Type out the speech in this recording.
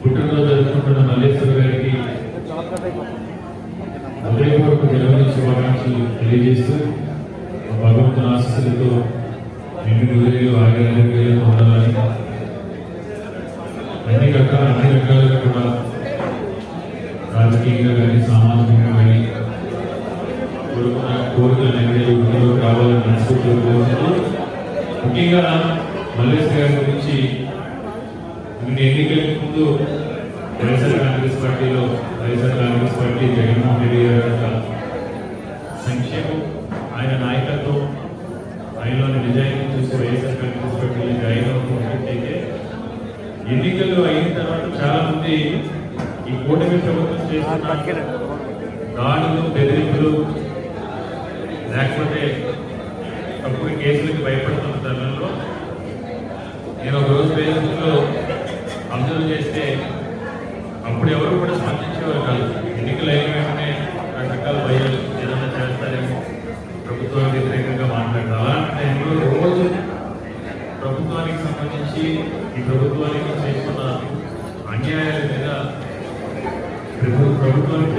పుట్టినరోజు జరుపుకుంటున్న మల్లేశ్వర గారికి హృదయపూర్వక జన్మదిన శుభాకాంక్షలు తెలియజేస్తూ ఆ భగవంతుని ఆశీస్సులతో నిండు గురిలో ఆరోగ్యంగా ఉండాలని అన్ని రకాల అన్ని రకాలుగా కూడా రాజకీయంగా కానీ సామాజికంగా కానీ కోరుకున్న కోరికలు నెరవేరు కావాలని మనస్ఫూర్తిగా కోరుకుంటూ ముఖ్యంగా మల్లేశ్వర గారి గురించి ఇన్ని ఎన్నికలకు ముందు వైఎస్ఆర్ కాంగ్రెస్ పార్టీలో వైఎస్ఆర్ కాంగ్రెస్ పార్టీ జగన్మోహన్ రెడ్డి గారి యొక్క సంక్షేమం ఆయన నాయకత్వం ఆయనలోని నిజాయితీ చూసి వైఎస్ఆర్ కాంగ్రెస్ పార్టీలో జాయిన్ అవుతున్నట్టయితే ఎన్నికలు అయిన తర్వాత చాలామంది ఈ కూటమి ప్రభుత్వం చేస్తున్న దాడులు బెదిరింపులు లేకపోతే తప్పుడు కేసులకు భయపడుతున్న తరుణంలో నేను ఒకరోజు ఫేస్బుక్లో అబ్జర్వ్ చేస్తే అప్పుడు ఎవరు కూడా స్పందించేవారు కాదు. ఎన్నికలు అయిన వెంటనే రకరకాల భయాలు ఏదైనా చేస్తారేమో ప్రభుత్వానికి వ్యతిరేకంగా మాట్లాడతారు అలాంటి టైంలో రోజు ప్రభుత్వానికి సంబంధించి ఈ ప్రభుత్వానికి చేస్తున్న అన్యాయాల మీద ప్రభుత్వానికి